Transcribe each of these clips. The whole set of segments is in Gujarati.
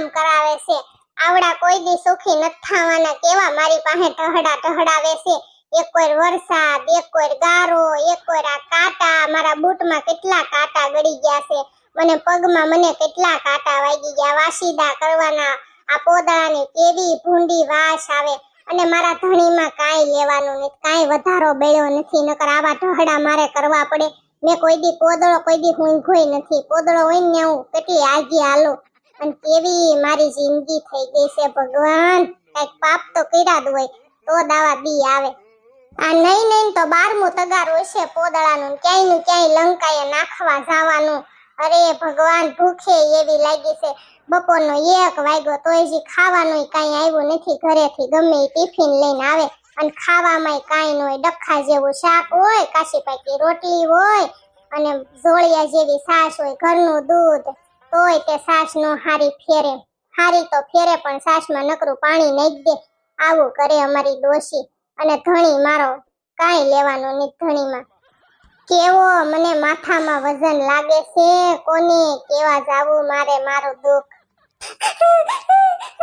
કામ કરાવે છે. આવડા કોઈ દી સુખી નથી થવાના કેવા મારી પાસે ટહડા ટહડાવે છે એક કોઈ વરસાદ, એક કોઈ ગારો, એક કોઈ કાંટા, મારા બૂટમાં કેટલા કાંટા ગળી ગયા છે. મને પગમાં મને કેટલા કાંટા વાગી ગયા. વાસીદા કરવાના આ પોદળાની કેવી ભૂંડી વાસ આવે. અને મારા ધણીમાં કાંઈ લેવાનું નથી, કાંઈ વધારો બેળ્યો નથી. નકર આવા ઢહડા મારે કરવા પડે. મેં કોઈ દી પોદળો કોઈ દી હુંઘોય નથી. પોદળો હોય ને હું કેટલી આગી હાલો. અને કેવી મારી જિંદગી થઈ ગઈ છે ભગવાન. કંઈક પાપ તો કર્યા હોય, તો દાવા દી આવે. આ નહીં નહીં તો બારમું તગાર હશે પોદળાનું ક્યાંયનું ક્યાંય લંકાએ નાખવા જવાનું. અરે ભગવાન, ભૂખે એવી લાગી છે. બપોરનો એક વાગ્યો તોય હજી ખાવાનું કાંઈ આવ્યું નથી ઘરેથી, ગમે એ ટિફિન લઈને આવે. અને ખાવામાં કાંઈ ન હોય, ડખા જેવું શાક હોય કાશી પાકી રોટલી હોય, અને જોળિયા જેવી સાસ હોય, ઘરનું દૂધ. તોય તે સાસ નો હારી ફેરે. હારી તો ફેરે પણ સાસમાં નકરું પાણી નહીં દે. આવું કરે અમારી ડોશી. અને ધણી મારો કાંઈ લેવાનું નહીં ધણીમાં. કેવો મને માથામાં વજન લાગે છે? કોને કેવા જાવું મારે મારું દુઃખ?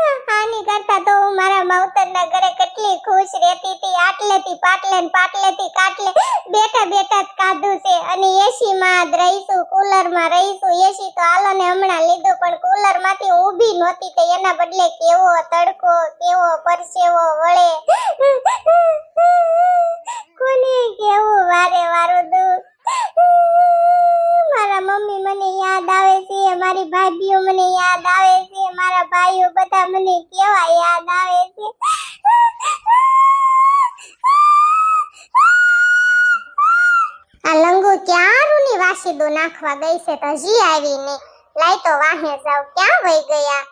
આની કરતા તો હું મારા માવતરના ઘરે કેટલી ખુશ રહેતી હતી. આટલેથી પાટલે ને પાટલેથી કાટલે બેઠા બેઠા જ કાધું છે. અને એસી માં જ રહીશું કુલરમાં રહીશું. એસી તો હાલો ને હમણાં લીધું, પણ કુલરમાંથી ઊભી નહોતી તો એના બદલે કેવો તડકો, કેવો પરસેવો વળે. કોને કેવું વારે વારું દુઃખ? મારા મમ્મી મને યાદ આવે છે, મારી ભાભીઓ મને યાદ આવે છે, મારા ભાઈઓ બધા મને કેવા યાદ આવે છે. આ લંગુ ક્યારુની વાસીદો નાખવા ગઈ છે, તો હજી આવી નહીં લાઈ તો વાહે જાવ, ક્યાં વહી ગયા?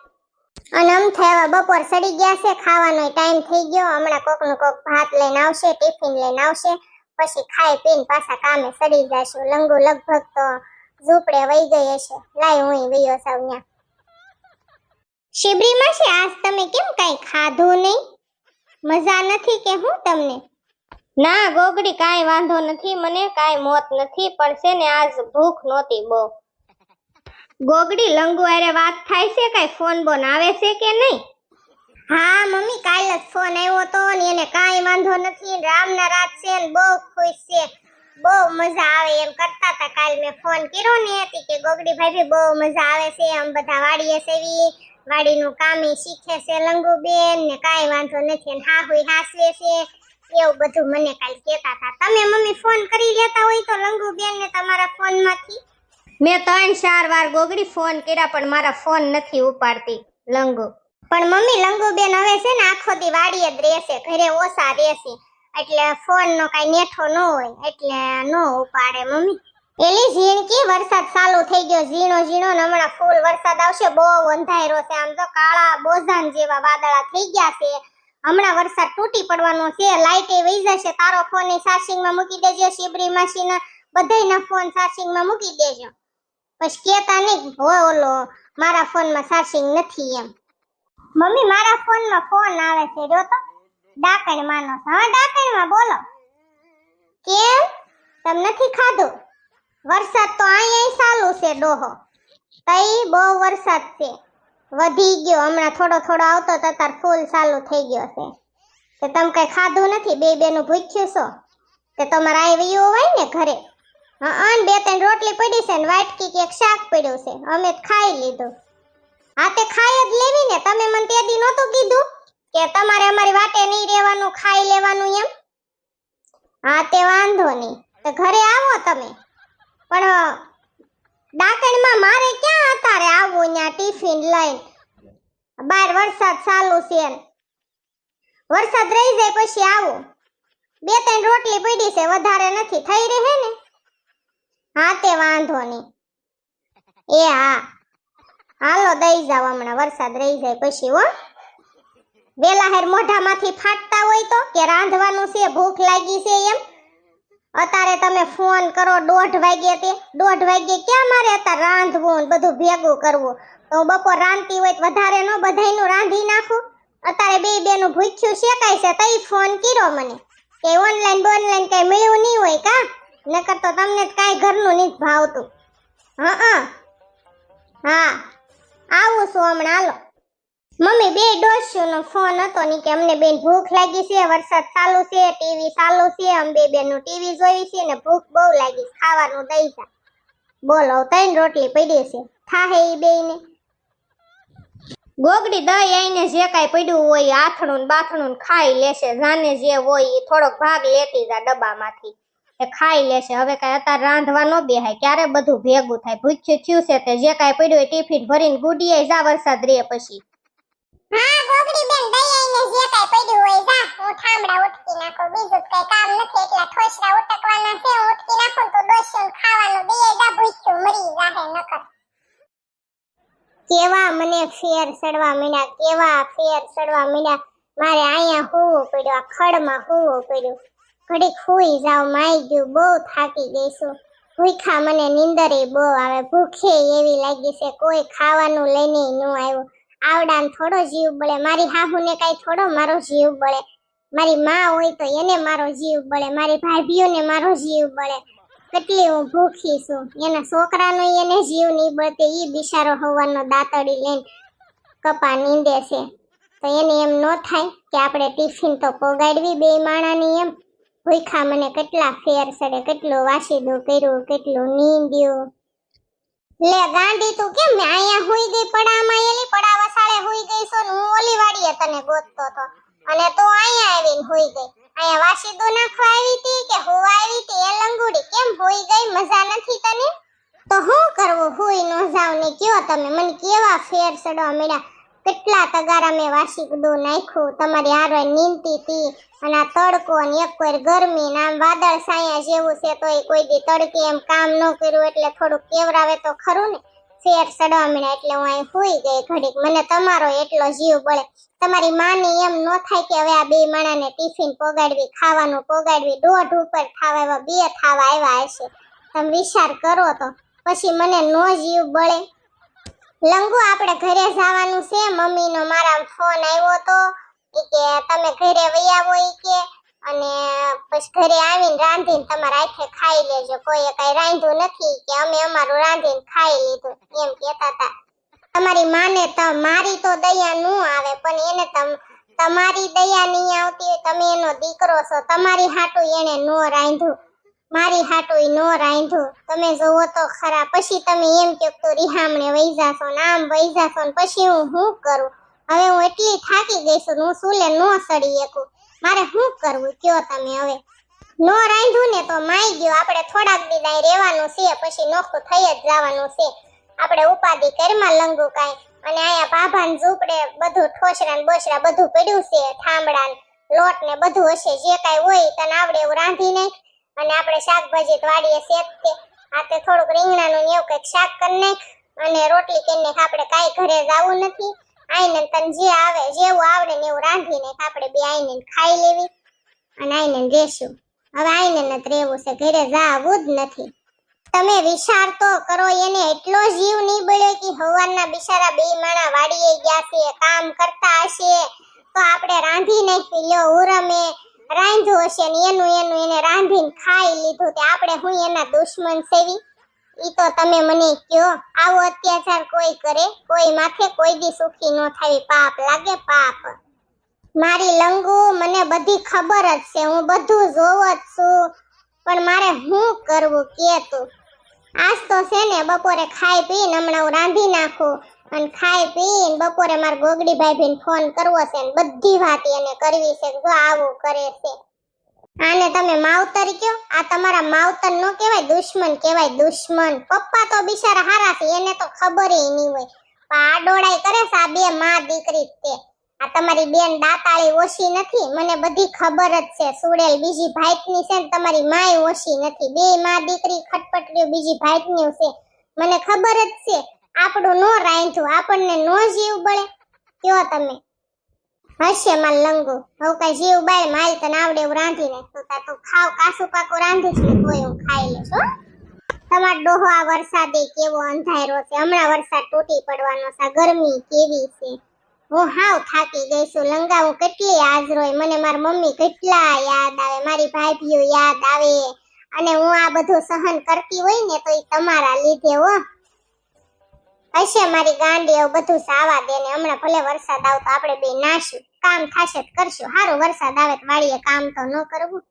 અને આમ થયા બપોર સડી ગયા છે, ખાવાનો ટાઈમ થઈ ગયો, હમણાં કોકનું કોક ભાત લઈને આવશે, ટિફિન લઈને આવશે. પછી ખાઈ પીને પાછા કામે સડી જશું. લંગુ લગભગ તો ઝૂંપડે વહી ગઈ હશે. લાય હું વયો સાવ ન્યા. શિબરીમાં છે આજ તમે કેમ કઈ ખાધું નહીં? મજા નથી કે હું તમને? ના, ગોગડી, કાંઈ વાંધો નથી. મને કાંઈ મોત નથી, પણ છે ને આજ ભૂખ નહોતી બહુ. ગોગડી, લંગુ અરે વાત થાય છે? કાંઈ ફોન બોન આવે છે કે નહીં? હા, મમ્મી, કાલ જ ફોન આવ્યો તો ને એને કાઈ વાંધો નથી. રામના રાત છે ને બહુ ખુશ છે. બહુ મજા આવે એમ કરતા હતા. કાલ મેં ફોન કર્યો ને હતી કે ગોગડી ભાભી, બહુ મજા આવે છે. આમ બધા વાડીએ સેવી, વાડીનું કામ એ શીખે છે લંગુબેન ને કાંઈ વાંધો નથી. ને હા હોય હાસવે છે. એવું બધું મને કાલ કહેતા હતા. તમે મમ્મી ફોન કરી લેતા હોય તો લંગુબેન ને તમારા ફોનમાંથી? મેં ત્રણ ચાર વાર ગોગડી ફોન કર્યા પણ મારા ફોન નથી ઉપાડતી. લંગુ. પણ મમ્મી લંગુબેન હવે છે ને આખો દી વાડીએ જ રહેશે, ઘરે ઓછા રહેશે. એટલે ફોન નો કઈ નેઠો ન હોય, એટલે નો ઉપાડે મમ્મી. એલી ઝીણકી વરસાદ ચાલુ થઈ ગયો, ઝીણો ઝીણો ને હમણાં ફૂલ વરસાદ આવશે, બહુ અંધાયરો છે. આમ તો કાળા બોઝાન જેવા વાદળા થઈ ગયા છે. હમણાં વરસાદ તૂટી પડવાનો છે, લાઈટ એ વહી જશે. તારો ફોન એ ચાર્જિંગમાં મૂકી દેજો, શિબરી માસીના બધાયના ફોન ચાર્જિંગમાં મૂકી દેજો. પછી કેતા નહીં, હો ઓલો, મારા ફોનમાં સાર્સિંગ નથી એમ. મમ્મી, મારા ફોનમાં ફોન આવે છે, જો તો. ડાકણ માનો. હા, ડાકણમાં બોલો. કેમ? તમ નથી ખાધું? વરસાદ તો અહીંયા ચાલુ છે, ડોહો. તઈ બહુ વરસાદ છે. વધી ગયો. હમણાં થોડો થોડો આવતો તો તાર ફૂલ ચાલુ થઈ ગયો છે. તો તમે કઈ ખાધું નથી? બે બેનું ભૂખ્યું છો? તે તમારે આવ્યું હોય ને ઘરે? હા બે ત્રણ રોટલી પડી છે ને વાટકી કે શાક પડ્યું છે. અમે ખાઈ લીધું. હા, તે ખાઈ જ લેવી ને. તમે મને તે દી નહોતું કીધું કે તમારે અમારી વાટે નહીં રહેવાનું, ખાઈ લેવાનું એમ. હા, તે વાંધો નહીં. તો ઘરે આવો તમે. પણ ડાકણમાં મારે ક્યાં અત્યારે આવવું ત્યાં ટિફિન લઈને? બાર વરસાદ ચાલુ છે. વરસાદ રહી જાય પછી આવું. બે ત્રણ રોટલી પડી છે, વધારે નથી. થઈ રહે ને? હા, તે વાંધો નહીં. એ હા. હાલો, દઈ જાવ હમણાં, વરસાદ રહી જાય પછી હો. વેલા હેર મોઢામાંથી ફાટતા હોય તો કે રાંધવાનું છે, ભૂખ લાગી છે એમ. અત્યારે તમે ફોન કરો, દોઢ વાગે તે, દોઢ વાગે ક્યાં મારે અત્યારે રાંધવું ને બધું ભેગું કરવું? તો બપોર રાંધતી હોય તો વધારે ન બધાયનું રાંધી નાખું. અત્યારે બે બેનું ભૂખ્યું શેકાય છે, તઈ ફોન કર્યો મને. કે ઓનલાઈન બોનલાઈન કઈ મળ્યું નહીં હોય કા? નકર તો તમને કાંઈ ઘરનું નહીં ભાવતું. હા. હા. આવું છું હમણાં હાલો. મમ્મી, બે ડોસીઓનો ફોન હતો ની કે અમને બેન ભૂખ લાગી છે, વરસાદ ચાલુ છે, ટીવી ચાલુ છે, અમે બે બેનનું ટીવી જોઈ છે ને ભૂખ બહુ લાગી ખાવાનું દઈ જા. બોલો ત્રણ રોટલી પડી છે. થાહે ઈ બેયને. ગોગડી દઈ આઈને જે કાંઈ પડ્યું હોય આથણું બાથણું ખાઈ લેશે, જાને જે હોય એ થોડોક ભાગ લેતી જા ડબ્બામાંથી. એ ખાઈ લેશે હવે કાંઈ અત્યારે રાંધવા ન બેહાય. ક્યારે બધું ભેગું થાય? ભૂખ્યું થયું છે તે. જે કાંઈ પડ્યું હોય ટિફિન ભરીને ગુડીએ જા વરસાદ રે પછી. હા ગોગડી બેન દઈ આઈને જે કાઈ પડ્યું હોય જા. હું ઠામડા ઉટકી નાખો. બીજું કઈ કામ નથી. એટલા ઠોસરા ઉટકવાના છે. હું ઉટકી નાખું તો ડોસીને ખાવાનું દઈએ. જા ભૂખ્યું મરી જાહે નકર. કેવા મને ફેર સડવા મીના કેવા ફેર સડવા મીના મારે અહીંયા હોવું પડ્યું. આ ખડમાં હોવું પડ્યું. ઘડીક હુઈ જાવ, માઈ ગયું, બહુ થાકી ગઈ છું ભૂખા મને નીંદરે બહુ આવે, ભૂખે એવી લાગી છે, કોઈ ખાવાનું લઈને ન આવ્યું. આવડાને થોડો જીવ બળે, મારી હાહુને કાંઈ થોડો મારો જીવ બળે. મારી માં હોય તો એને મારો જીવ બળે, મારી ભાભીઓને મારો જીવ બળે. કેટલી હું ભૂખી છું, એના છોકરાનો એને જીવ નહીં બળતે એ બિચારો હોવાનો દાંતડી લઈને કપા નીંદે છે. તો એને એમ ન થાય કે આપણે ટિફિન તો પોગાડવી બે માણાની એમ. ભૂખા મને કેટલા ફેર સડે, કેટલું વાસીદું કર્યું, કેટલું નીંદ્યું. લે ગાંડી તું કેમ અહીંયા હોઈ ગઈ? પડામાં એલી, પડા વસાળે હોઈ ગઈ છો હું ઓલી વાડીએ તને ગોતતો તો અને તું અહીંયા આવીને હોઈ ગઈ. અહીંયા વાસીદું નાખવા આવી હતી કે હુવા આવી હતી? એ લંગુડી, કેમ હોઈ ગઈ? મજા નથી તને? તો હું કરવું? હુઈ નો જાવ ને કયો તમે? મને કેવા ફેર સડવા મળ્યા? કેટલા તગારા મેં વાસીદું નાખ્યું? તમારી હારે નીંદતી હતી. અને આ તડકો ને એક વાર ગરમી ને આમ વાદળ સાયા જેવું છે તો એ કોઈ દી તડકે એમ કામ ન કર્યું એટલે થોડુંક કેવરાવે તો ખરું ને? ફેર સડવા મળ્યા એટલે હું અહીં હુઈ ગઈ ઘડીક. મને તમારો એટલો જીવ બળે. તમારી માની એમ ન થાય કે હવે આ બે માણાને ટિફિન પોગાડવી, ખાવાનું પોગાડવી, દોઢ ઉપર થાવા એવા, બે થાવા આવ્યા હશે. તમે વિચાર કરો તો. પછી મને નો જીવ બળે. લંગુ, આપણે ઘરે જવાનું છે, મમ્મીનો મારા ફોન આવ્યો તો કે તમે ઘરે વઈ આવો કે, અને પછી ઘરે આવીને રાંધીને તમારા હાથે ખાઈ લેજો. કોઈએ કઈ રાંધ્યું નથી કે, અમે અમારું રાંધીને ખાઈ લીધું. એમ કહેતા હતા. તમારી માને તો મારી તો દયા ન આવે, પણ એને તમ, તમારી દયા નહીં આવતી હોય, તમે એનો દીકરો છો. તમારી હાટું એને નો રાંધ્યું. મારી હાટું નો રાંધ્યું. તમે જોવો તો ખરા. પછી તમે એમ કહો તો રિહામણે વૈજાશો ને આમ વૈજાશો ને પછી હું શું કરું? હવે હું એટલી થાકી ગઈ છું, હું સુલે નો સડી શકું. મારે શું કરવું? કયો તમે હવે? નો રાંધ્યું ને તો માઈ ગયો. આપણે થોડાક દિવસ રહેવાનું છે, પછી નોખું થઈ જ જવાનું છે. આપણે ઉપાધિ કરમાં લંગુ કાંઈ. અને અહીંયા ભાભાન ઝૂંપડે બધું ઠોસરા ને બોસરા બધું પડ્યું છે થાંભળા લોટ ને બધું હશે, જે કાંઈ હોય તને આવડે એવું રાંધી નાખ. અને આપણે શાકભાજી વાડીએ શેક કે આ તે થોડુંક રીંગણાનું ને એવું કંઈક શાક કરી નાખ. અને રોટલી કરી નાખ આપણે કાંઈ ઘરે જવું નથી. આઈને તને જે આવે, જેવું આવડે ને એવું રાંધીને આપણે બે આઈને ખાઈ લેવી અને આઈને રહેશું હવે આઈને નથી રહેવું છે, ઘરે જાવું જ નથી. તમે વિચાર તો કરો, એને એટલો જીવ નહીં બળ્યો કે હવારના બિચારા બે માણા વાડીએ ગયા છે, કામ કરતા હશે, તો આપણે રાંધી નાખી લ્યો ઉરમે રાંધ્યું હશે ને એનું એનું એને રાંધીને ખાઈ લીધું તે આપણે હું એના દુશ્મન સેવી? ઈ તો તમે મને કયો, આવો અત્યાચાર કોઈ કરે, કોઈ માથે કોઈ દી સુખી ન થાય, પાપ લાગે પાપ. મારી લંગુ મને બધી ખબર જ છે, હું બધું જોવ જ છું, પણ મારે શું કરવું કે તું? આજ તો છે ને બપોરે ખાઈ પીને હમણાં હું રાંધી નાખું, અને ખાઈ પીને બપોરે મારા ગોગડી ભાઈ ફોન કરવો છે ને બધી વાત એને કરવી છે, જો આવું કરે છે. આને તમે માવતર કયો આ તમારા માવતર નો કહેવાય, દુશ્મન કહેવાય, દુશ્મન. પપ્પા તો બિચારા હારા છે, એને તો ખબર નહીં હોય. પણ આ ડોળાઈ કરે છે, આ બે માં દીકરી તે. આ તમારી બેન દાતાળી ઓછી નથી, મને બધી ખબર જ છે. સુડેલ બીજી ભાઈટની છે ને તમારી માય ઓછી નથી. બે માં દીકરી ખટપટડીઓ બીજી ભાઈટની છે, મને ખબર જ છે. આપણું નો રાંધ્યું, આપણને નો જીવ બળે. કયો તમે? હશે માર લંગો. હવે કઈ જીવ બાય માલ તને આવડે એવું રાંધી નાખતું તા તું ખાવ, કાસું પાકું રાંધીશ ને તોય હું ખાઈ લઈશ, હો. તમાર ડોહો આ વરસાદે કેવો અંધારો છે. હમણાં વરસાદ તૂટી પડવાનો છે. ગરમી કેવી છે? હું હાવ થાકી ગઈ છું. લંગા હું કેટલી હાજરોય મને મારી મમ્મી કેટલા યાદ આવે, મારી ભાભીઓ યાદ આવે. અને હું આ બધું સહન કરતી હોય ને તો એ તમારા લીધે, હો. હશે મારી ગાંડી એવું બધું સાવા દે ને હમણાં ભલે વરસાદ આવતો આપણે બે નાશું. કામ થશે તો કરશું. સારું વરસાદ આવે તો વાળીએ કામ તો ન કરવું.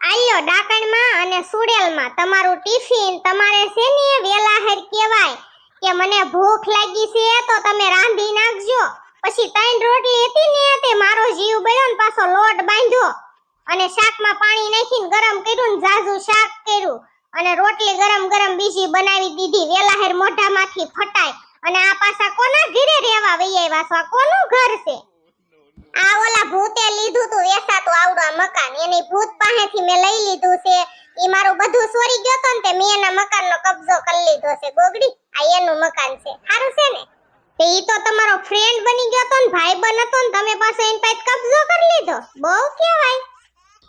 આલ્યો ડાકણમાં અને સુડેલમાં તમારું ટિફિન તમારે છે ને વેલા હેર કહેવાય? કે મને ભૂખ લાગી છે તો તમે રાંધી નાખજો. પછી ત્રણ રોટલી હતી ને તે મારો જીવ બળ્યો ને પાછો લોટ બાંધ્યો. અને શાકમાં પાણી નાખીને ગરમ કર્યું ને ઝાઝુ શાક કર્યું. અને રોટલી ગરમ ગરમ બીજી બનાવી દીધી. વેલા હેર મોઢામાંથી ફટાય. અને આ પાછા કોના ઘરે રહેવા વઈ આવ્યા કોનું ઘર છે? આ ઓલા ભૂતે લીધું તું વેસાતું આવડું આ મકાન. એની ભૂત પાસેથી મેં લઈ લીધું છે. ઈ મારું બધું સોરી ગયો તો ને તે મેં એના મકાનનો કબજો કરી લીધો છે. ગોગડી, આ એનું મકાન છે. સારું છે ને? તે ઈ તો તમારો ફ્રેન્ડ બની ગયો તો ને ભાઈ બન હતો ને, તમે પાસે એની પાસે કબજો કરી લીધો. બહુ કહેવાય.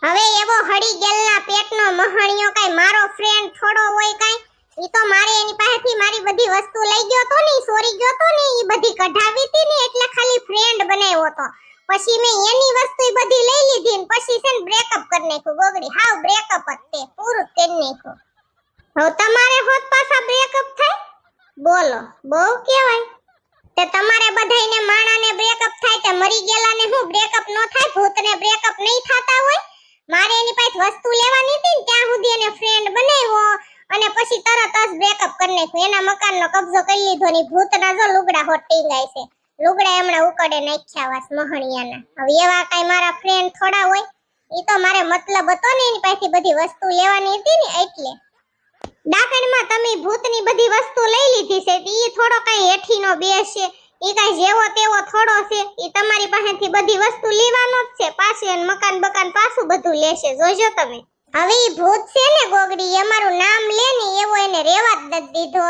હવે એવો હળી ગેલના પેટનો મહણિયો કાઈ મારો ફ્રેન્ડ થોડો હોય કાઈ, ઈ તો મારે એની પાસેથી મારી બધી વસ્તુ લઈ ગયો તો ને સોરી ગયો તો ને, ઈ બધી કઢાવી હતી ને, એટલે ખાલી ફ્રેન્ડ બનાવ્યો તો પછી મેં એની વસ્તુ બધી લઈ લીધી ને, પછી છે ને બ્રેકઅપ કરી નાખ્યું, ગોગડી. હાવ બ્રેકઅપ જ તે, પૂરું કરી નાખ્યું. હવે તમારે હોત પાછા બ્રેકઅપ થાય? બોલો, બહુ કહેવાય. તે તમારે બધાયને માણાને બ્રેકઅપ થાય, તે મરી ગયેલાને હું બ્રેકઅપ ન થાય, ભૂતને બ્રેકઅપ નહીં થતા હોય? મારે એની પાસે વસ્તુ લેવાની હતી ને, ત્યાં સુધી એને ફ્રેન્ડ બનાવ્યો અને પછી તરત જ બ્રેકઅપ કરી નાખ્યું. એના મકાનનો કબજો કરી લીધો ની ભૂતના જો લુગડા હોટ છે. લુગડા એમણે ઉકડે નાખ્યા વાસ મહણિયાના. હવે એવા કાંઈ મારા ફ્રેન્ડ થોડા હોય, ઈ તો મારે મતલબ હતો ને એની પાસેથી બધી વસ્તુ લેવાની હતી ને, એટલે. ડાકણમાં તમે ભૂતની બધી વસ્તુ લઈ લીધી છે, ઈ થોડો કાંઈ હેઠીનો બેસે ઈ કાંઈ જેવો તેવો થોડો છે, ઈ તમારી પાસેથી બધી વસ્તુ લેવાનો જ છે. પાછી એને મકાન બકાન પાછું બધું લેશે. જોજો તમે. હવે ઈ ભૂત છે ને ગોગડી અમારું નામ લે ને, એવો એને રેવા જ નથી દીધો.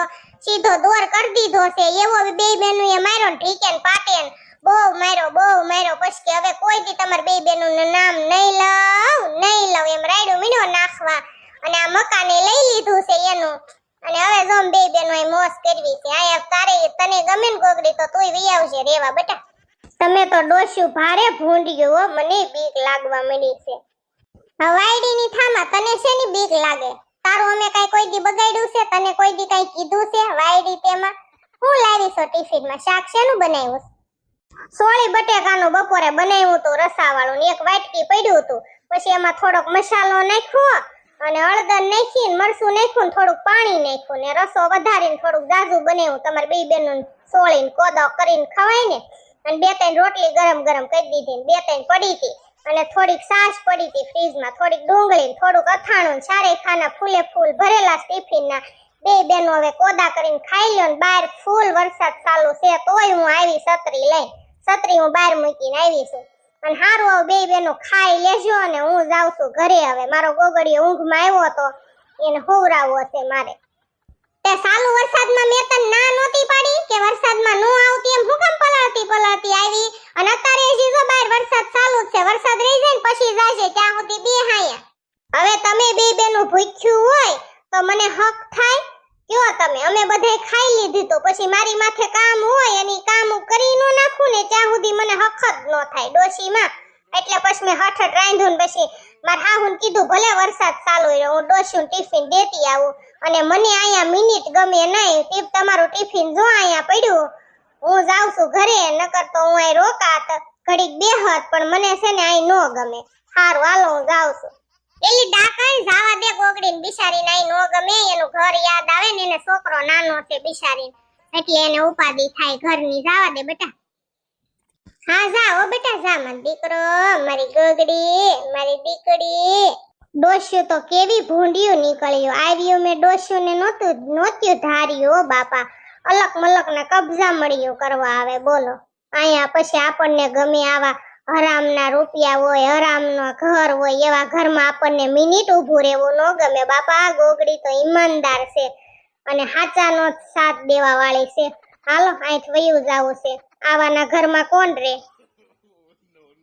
સીધો દોર કરી દીધો છે. એવો બે બેનું એ માર્યો ને ઠીકે ને પાટે બહુ માર્યો બહુ માર્યો. પછી કે હવે કોઈ દી તમારે બે બેનું નામ નહીં લઉં નહીં લઉં. એમ રાયડું મીણો નાખવા. અને આ મકાને લઈ લીધું છે એનું. અને હવે જો બે બેનો એ મોસ કરવી છે. આ તારે તને ગમે ને ગોગડી, તો તુંય વી આવજે રેવા બેટા. તમે તો ડોસ્યું ભારે ભૂંડ્યું હો, મને બીક લાગવા મળી છે. હવાઈડીની થામાં તને શેની બીક લાગે? તારું અમે કાઈ કોઈ દી બગાડ્યું છે? તને કોઈ દી કાઈ કીધું છે? વાયડી તેમાં હું લાવી છો ટિફિનમાં? શાક શેનું બનાવ્યું? સોળી બટેકાનું બપોરે બનાવ્યું હતું રસાવાળું ને એક વાટકી પડ્યું હતું પછી એમાં થોડોક મસાલો નાખ્યો અને હળદર નાખીને મરસું નાખ્યું થોડુંક પાણી નાખ્યું ને રસો વધારીને થોડુંક જાજુ બનાવ્યું તમારે બે બેનું સોળીને કોદો કરીને ખવાય ને અને બે ત્રણ રોટલી ગરમ ગરમ કરી દીધી બે ત્રણ પડી હતી અને થોડીક સાસ પડી હતી ફ્રીજમાં. થોડીક ડુંગળી થોડુંક અથાણું ને ચારેય ખાના ફૂલે ફૂલ ભરેલા ટિફિનના બે બેનો હવે કોદા કરીને ખાઈ લ્યો ને બહાર ફૂલ વરસાદ ચાલુ છે તોય હું આવી છત્રી લઈ છત્રી હું બહાર મૂકીને આવી છું. અને હારું આવું બે બેનો ખાઈ લેજો અને હું જાઉં છું ઘરે. હવે મારો ગોગડીયો ઊંઘમાં આવ્યો હતો, એને હોવરાવવો છે મારે. તે સાલું વરસાદમાં મેં તને ના નહોતી પાડી કે વરસાદમાં નો આવતી એમ હું કેમ પલાળતી પલાળતી આવી? અને અત્યારે હજી જો બહાર વરસાદ ચાલુ છે, વરસાદ રહી જાય ને પછી જાય છે ત્યાં સુધી બે હાયા હવે તમે બે બેનું ભૂખ્યું હોય તો મને હક થાય કયો તમે અમે બધાય ખાઈ લીધી તો પછી મારી માથે કામ હોય અને કામ કરી ન નાખું ને ત્યાં સુધી મને હખત ન થાય ડોશીમાં. એટલે પછી મેં હઠ રાંધું ને પછી મારા હાહુન કીધું, ભલે વરસાદ ચાલુ રહ્યો, હું ડોશીનું ટિફિન દેતી આવું. અને મને અહીંયા મિનિટ ગમે નહીં ટીપ તમારું ટિફિન જો અહીંયા પડ્યું, હું જાઉં છું ઘરે, નકર તો હું અહીં રોકાત. ઘડીક બેહત, પણ મને છે ને અહીં નો ગમે. સારું હાલો, હું જાઉં છું. એલી ડાકણ જાવા દે ગોગડીને બિચારી નાઈ, નો ગમે એનું ઘર યાદ આવે ને એને છોકરો નાનો છે બિચારી એટલે એને ઉપાધિ થાય ઘરની, જાવા દે બેટા. હા, જા ઓ બેટા, જા મન દીકરો, મારી ગોગડી, મારી દીકડી. ડોસ્યું તો કેવી ભૂંડિયું નીકળ્યું. આવ્યું મેં ડોસ્યું ને નહોતું નહોત્યું ધાર્યું બાપા. અલક મલક ને કબજા મળ્યું કરવા આવે, બોલો. અહીંયા પછી આપણને ગમે આવા હરામના રૂપિયા હોય, હરામના ઘર હોય, એવા ઘરમાં આપણને મિનિટ ઊભું રહેવું ન ગમે. બાપા, આ ગોગડી તો ઈમાનદાર છે અને હાચાનો સાથ દેવા વાળી છે. હાલો અહીંથી વયું જાવું છે. આવાના ઘરમાં કોણ રે?